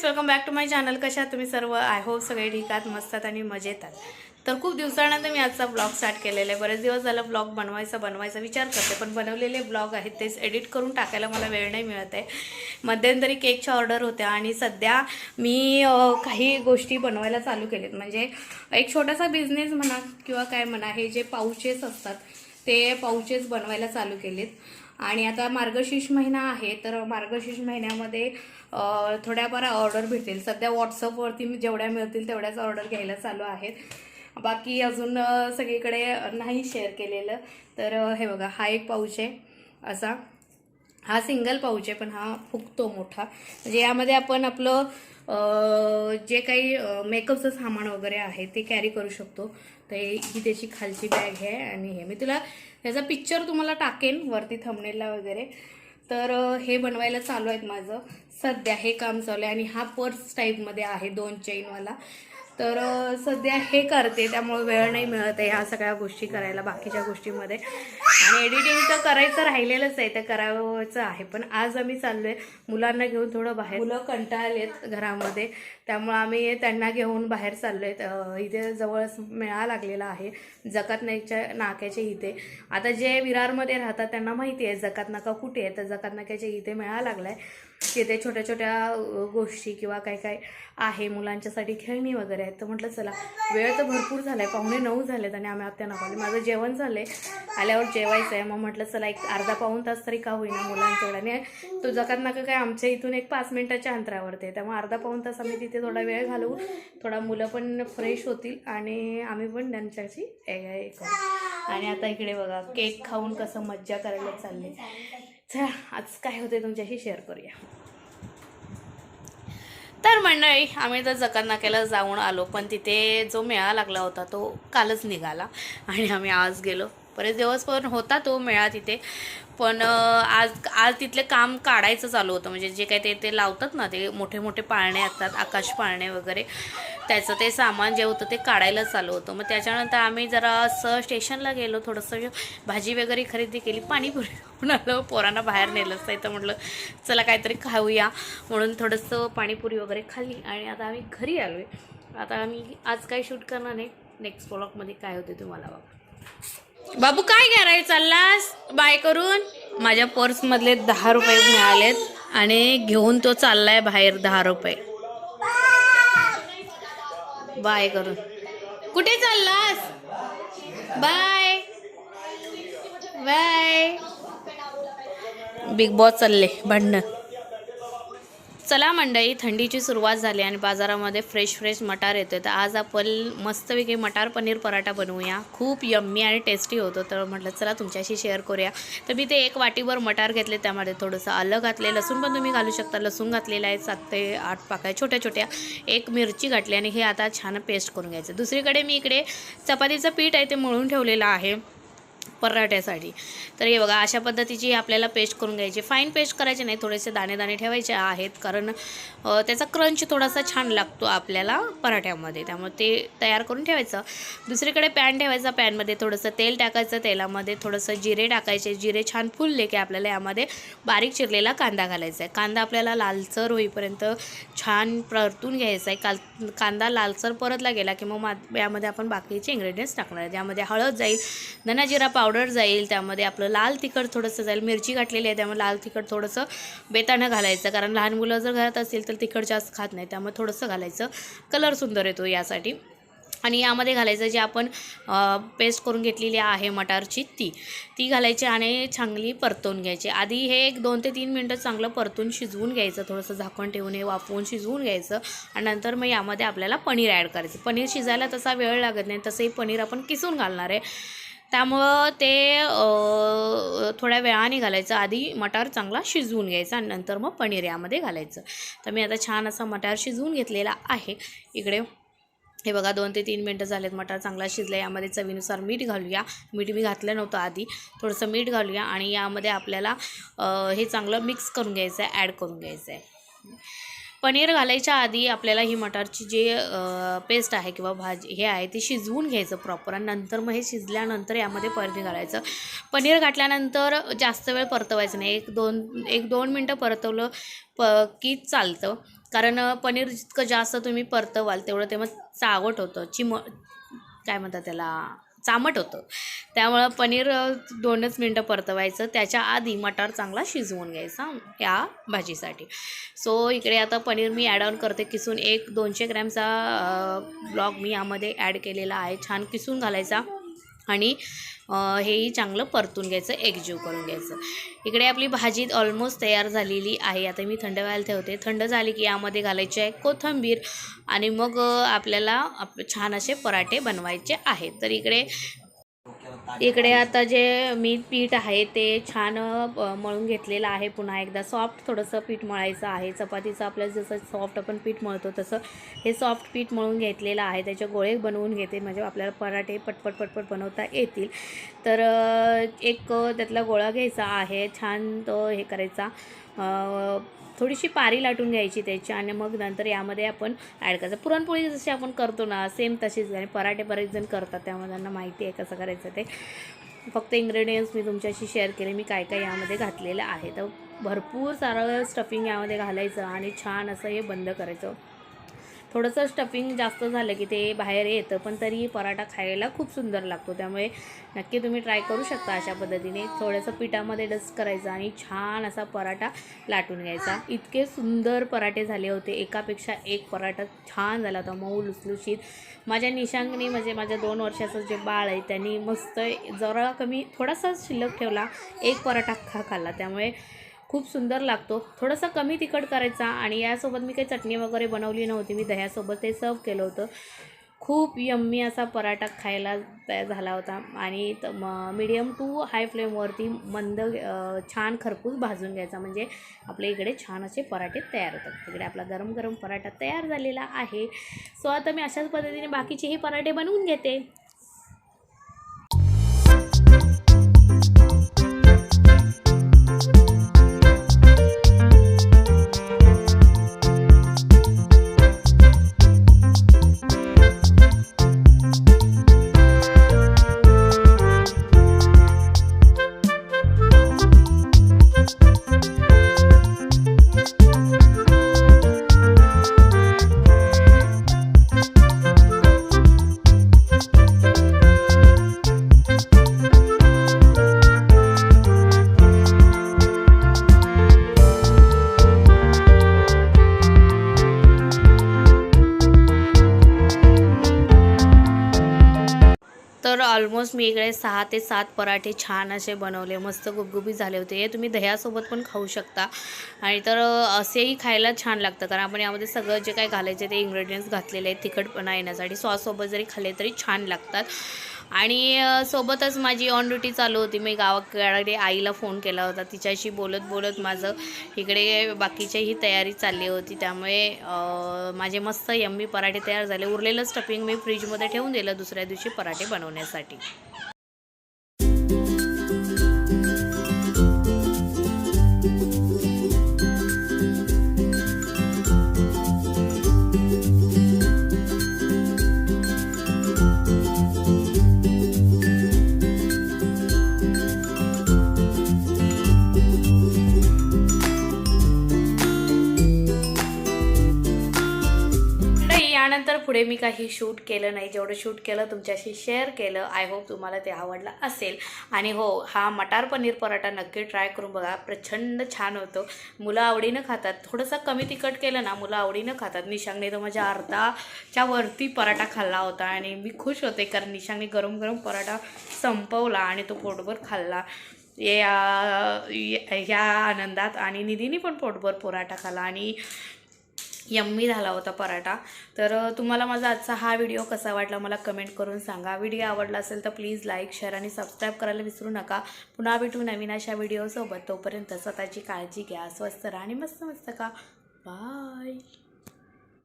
Friends welcome back to my channel कशा तुम्ही सर्व? आय होप सगळे ठीक आहात मस्त आणि मजेतात तर खूप दिवसानंतर मी आजचा ब्लॉग स्टार्ट केलेला आहे. बरेच दिवस झाला ब्लॉग बनवायचा बनवायचा विचार करते पण बनवलेले ब्लॉग आहेत तेच एडिट करून टाकायला मला वेळ नाही मिळत आहे. मध्यंतरी केकच्या ऑर्डर होत्या आणि सध्या मी काही गोष्टी बनवायला चालू केलेत. म्हणजे एक छोटासा बिझनेस म्हणा किंवा काय म्हणा हे जे पाऊचेस असतात ते पाऊचेस बनवायला चालू केलेत. आणि आता मार्गशीर्ष महिना आहे तर मार्गशीर्ष महिन्यामध्ये थोड्याफार ऑर्डर भेटतील. सध्या व्हॉट्सअपवरती मी जेवढ्या मिळतील तेवढ्याच ऑर्डर घ्यायला चालू आहेत. बाकी अजून सगळीकडे नाही शेअर केलेलं. तर हे बघा हा एक पाऊच आहे असा. हा सिंगल पाऊच आहे पण हा फुगतो मोठा. म्हणजे यामध्ये आपण आपलं जे काही मेकअपचं सामान वगैरे आहे ते कॅरी करू शकतो. तर ही त्याची खालची बॅग आहे आणि हे. मी तुला त्याचा पिक्चर तुम्हाला टाकेन वरती थंबनेलला वगैरे. तर हे बनवायला चालू आहेत माझं. सध्या हे काम चालू आहे आणि हा पर्स टाईपमध्ये आहे दोन चेनवाला तर सध्या हे करते त्यामुळे वेळ नाही मिळत आहे ह्या सगळ्या गोष्टी करायला बाकीच्या गोष्टीमध्ये. आणि एडिटिंग तर करायचं राहिलेलंच आहे ते करावंचं आहे पण आज आम्ही चाललोय मुलांना घेऊन थोडं बाहेर. मुलं कंटाळलेत घरामध्ये त्यामुळे आम्ही त्यांना घेऊन बाहेर चाललोय. आहे इथे जवळच मेळा लागलेला आहे जकात नाईकच्या नाक्याच्या इथे. आता जे विरारमध्ये राहतात त्यांना माहिती आहे जकात नाका कुठे आहे तर जकात नाक्याच्या इथे मेळा लागलाय. तिथे छोट्या छोट्या गोष्टी किंवा काय काय आहे मुलांच्यासाठी खेळणी वगैरे आहेत तर म्हटलं चला वेळ तर भरपूर झाला आहे पाहुणे नऊ झालेत आणि आम्ही आत्या नका माझं जेवण झालं आहे आल्यावर जेवायचं आहे मग म्हटलं चला एक अर्धा पाऊण तास तरी का होईना मुलांच्याकडे आणि तो जकात नाका काय आमच्या इथून एक पाच मिनटाच्या अंतरावरती आहे त्यामुळे अर्धा पाऊण तास आम्ही तिथे थोडा वेळ घालवू. थोडा मुलं पण फ्रेश होतील आणि आम्ही पण त्यांच्याशी हे- करू. आणि आता इकडे बघा केक खाऊन कसं मज्जा करायला चालले. चला आज काय होते तुमच्याशी शेअर करूया. तर मंडळी आम्ही तर जकात जाऊन आलो पण तिथे जो मेळा लागला होता तो कालच निघाला. आणि आम्ही आज गेलो. बरेच दिवस पण होता तो मेळा तिथे. पण आज आज तिथले काम काढायचं चालू होतं. म्हणजे जे काही ते ते लावतात ना ते मोठे मोठे पाळणे असतात आकाश पाळणे वगैरे. त्याचं ते सामान जे होतं ते काढायला चालू होतं. मग त्याच्यानंतर आम्ही जरा असं स्टेशनला गेलो थोडंसं भाजी वगैरे खरेदी केली पाणीपुरी खाऊन आलो. पोरांना बाहेर नेलंच नाही तर म्हटलं चला काहीतरी खाऊया. म्हणून थोडंसं पाणीपुरी वगैरे खाल्ली आणि आता आम्ही घरी आलो आहे आता आम्ही आज काय शूट करणार नाही. नेक्स्ट ब्लॉगमध्ये काय होते तुम्हाला बघा. बाबू काय करायला चाललास? बाय करून. माझ्या पर्समधले दहा रुपये मिळालेत आणि घेऊन तो चाललाय बाहेर दहा रुपये. बाय करून. कुठे चाललास? बाय. बाय. बिग बॉस चालले भांडणं. चला मंडळी थंडीची सुरुवात झाली आणि बाजारामध्ये फ्रेश फ्रेश मटार येतो तर आज आपण मस्तपैकी मटार पनीर पराठा बनवूया. खूप यम्मी आणि टेस्टी होतो. तर म्हटलं चला तुमच्याशी शेअर करूया. तर मी ते एक वाटीभर मटार घेतले त्यामध्ये थोडंसं आलं घातले लसूण पण तुम्ही घालू शकता. लसूण घातलेलं आहे सात ते आठ पाकळ्या छोट्या छोट्या. एक मिरची घातली आणि हे आता छान पेस्ट करून घ्यायचं. दुसरीकडे मी इकडे चपातीचं पीठ आहे ते मळून ठेवलेलं आहे. पराठ्यासाठी. तर हे बघा अशा पद्धतीची आपल्याला पेस्ट करून घ्यायची. फाईन पेस्ट करायचे नाही थोडेसे दाणे दाणे ठेवायचे आहेत कारण त्याचा क्रंच थोडासा छान लागतो आपल्याला पराठ्यामध्ये. त्यामुळे ते तयार करून ठेवायचं. दुसरीकडे पॅन ठेवायचा. पॅनमध्ये थोडंसं तेल टाकायचं. तेलामध्ये थोडंसं जिरे टाकायचे. जिरे छान फुलले की आपल्याला यामध्ये बारीक चिरलेला कांदा घालायचा आहे. कांदा आपल्याला लालसर होईपर्यंत छान परतून घ्यायचा आहे. काल कांदा लालसर परतला गेला की मग मा यामध्ये आपण बाकीचे इंग्रेडियंट्स टाकणार आहे. ज्यामध्ये हळद जाईल धना जिरा पावडर जाईल त्यामध्ये आपलं लाल तिखट थोडंसं जाईल मिरची घातलेली आहे त्यामुळे लाल तिखट थोडंसं बेतानं घालायचं. कारण लहान मुलं जर घरात असतील तर तिखट जास्त खात नाही त्यामुळे थोडंसं घालायचं. कलर सुंदर येतो यासाठी. आणि यामध्ये घालायचं जे आपण पेस्ट करून घेतलेली आहे मटारची ती. ती घालायची आणि चांगली परतवून घ्यायची. आधी हे एक दोन ते तीन मिनटं चांगलं परतून शिजवून घ्यायचं थोडंसं झाकण ठेवून हे वाफवून शिजवून घ्यायचं. आणि नंतर मग यामध्ये आपल्याला पनीर ॲड करायचं. पनीर शिजायला तसा वेळ लागत नाही तसंही पनीर आपण किसून घालणार आहे. त्यामुळं ते थोड्या वेळाने घालायचं. आधी मटार चांगला शिजवून घ्यायचा आणि नंतर मग पनीर यामध्ये घालायचं. तर मी आता छान असा मटार शिजवून घेतलेला आहे. इकडे हे बघा दोन ते तीन मिनटं झालेत मटार चांगला शिजला. यामध्ये चवीनुसार मीठ घालूया. मीठ मी घातलं नव्हतं आधी. थोडंसं मीठ घालूया आणि यामध्ये आपल्याला हे चांगलं मिक्स करून घ्यायचं आहे ॲड करून घ्यायचं आहे पनीर घालायच्या आधी आपल्याला ही मटारची जे पेस्ट आहे किंवा भाजी हे आहे ती शिजवून घ्यायचं प्रॉपर आणि नंतर मग हे शिजल्यानंतर यामध्ये पनीर घालायचं. पनीर घातल्यानंतर जास्त वेळ परतवायचं नाही. एक दोन एक दोन मिनटं परतवलं प की चालतं. कारण पनीर जितकं जास्त तुम्ही परतवाल तेवढं ते मग चावट होतं. चिम काय म्हणतात त्याला? चामट होतं. त्यामुळं पनीर दोनच मिनटं परतवायचं. त्याच्या आधी मटार चांगला शिजवून घ्यायचा या भाजीसाठी. सो इकडे आता पनीर मी ॲड ऑन करते. किसून एक दोनशे ग्रॅमचा ब्लॉग मी यामध्ये ॲड केलेला आहे. छान किसून घालायचा. आणि हेही चांगलं परतून घ्यायचं एकजीव करून घ्यायचं. इकडे आपली भाजी ऑलमोस्ट तयार झालेली आहे. आता मी थंड व्हायला ठेवते. थंड झाली की यामध्ये घालायचे आहे कोथिंबीर आणि मग आपल्याला आप छान असे पराठे बनवायचे आहेत. तर इकडे इकडे आता जे मी पीठ आहे ते छान मळून घेतलेलं आहे. पुन्हा एकदा सॉफ्ट थोडंसं पीठ मळायचं आहे. चपातीचं आपल्याला जसं सॉफ्ट आपण पीठ मळतो तसं हे सॉफ्ट पीठ मळून घेतलेलं आहे. त्याचे गोळे बनवून घेते. म्हणजे आपल्याला पराठे पटपट पटपट बनवता येतील. तर एक त्यातला गोळा घ्यायचा आहे. छान तो हे करायचा. थोडीशी पारी लाटून घ्यायची त्याची आणि मग नंतर यामध्ये आपण ॲड करायचं. पुरणपोळी जशी आपण करतो ना सेम तशीच आणि पराठे बरेच जण करतात त्यामुळे त्यांना माहिती आहे कसं करायचं ते. फक्त इन्ग्रेडियंट्स मी तुमच्याशी शेअर केले. मी काय काय यामध्ये घातलेलं आहे. तर भरपूर सारं स्टफिंग यामध्ये घालायचं आणि छान असं हे बंद करायचं. थोडंसं स्टफिंग जास्त झालं की ते बाहेर येतं पण तरी पराठा खायला खूप सुंदर लागतो. त्यामुळे नक्की तुम्ही ट्राय करू शकता अशा पद्धतीने. थोडंसं पिठामध्ये डस्ट करायचं आणि छान असा पराठा लाटून घ्यायचा. इतके सुंदर पराठे झाले होते. एकापेक्षा एक पराठा छान झाला होता मऊ लुसलुशीत. माझ्या निशांकने म्हणजे माझ्या दोन वर्षाचं जे बाळ आहे त्यांनी मस्त जरा कमी थोडासा शिल्लक ठेवला. एक पराठा खा खाल्ला. त्यामुळे खूप सुंदर लागतो. थोडंसं कमी तिखट करायचा आणि यासोबत मी काही चटणी वगैरे बनवली नव्हती. मी दह्यासोबत ते सर्व केलं होतं. खूप यम्मी असा पराठा खायला तयार झाला होता. आणि त म मीडियम टू हाय फ्लेमवरती मंद छान खरपूस भाजून घ्यायचा. म्हणजे आपल्या इकडे छान असे पराठे तयार होतात. तिकडे आपला गरम गरम पराठा तयार झालेला आहे. सो आता मी अशाच पद्धतीने बाकीचेही पराठे बनवून घेते. ऑलमोस्ट मी इकडे सहा ते सात पराठे छान असे बनवले. मस्त गुबगुबी झाले होते. हे तुम्ही दह्यासोबत पण खाऊ शकता. आणि तर असेही खायला छान लागतं. कारण आपण यामध्ये सगळं जे काय घालायचे ते इन्ग्रेडियंट्स घातलेले आहेत तिखटपणा येण्यासाठी. सॉससोबत जरी खाल्ले तरी छान लागतात. आणि सोबतच माझी ऑन ड्युटी चालू होती. मी गावाकडे आईला फोन केला होता. तिच्याशी बोलत बोलत माझं इकडे बाकीच्याही तयारी चालली होती. त्यामुळे माझे मस्त यम्मी पराठे तयार झाले. उरलेलं स्टफिंग मी फ्रीजमध्ये ठेवून दिलं दुसऱ्या दिवशी पराठे बनवण्यासाठी. पुढे मी काही शूट केलं नाही. जेवढं शूट केलं तुमच्याशी शेअर केलं आय होप तुम्हाला ते आवडलं असेल. आणि हो हा मटार पनीर पराठा नक्की ट्राय करून बघा. प्रचंड छान होतो. मुलं आवडीनं खातात. थोडंसं कमी तिखट केलं ना मुलं आवडीनं खातात. निशांगने तर माझ्या अर्धाच्या वरती पराठा खाल्ला होता आणि मी खुश होते कारण निशांगने गरम गरम पराठा संपवला आणि तो पोटभर खाल्ला. या ह्या आनंदात आणि निधीने पण पोटभर पराठा खाल्ला. आणि यम्मी झाला होता पराठा. तर तुम्हाला माझा आजचा हा व्हिडिओ कसा वाटला मला कमेंट करून सांगा. व्हिडिओ आवडला असेल तर प्लीज लाईक शेअर आणि सबस्क्राईब करायला विसरू नका. पुन्हा भेटू नवीन अशा व्हिडिओसोबत. तोपर्यंत स्वतःची काळजी घ्या स्वस्त राहा आणि मस्त मस्त का बाय.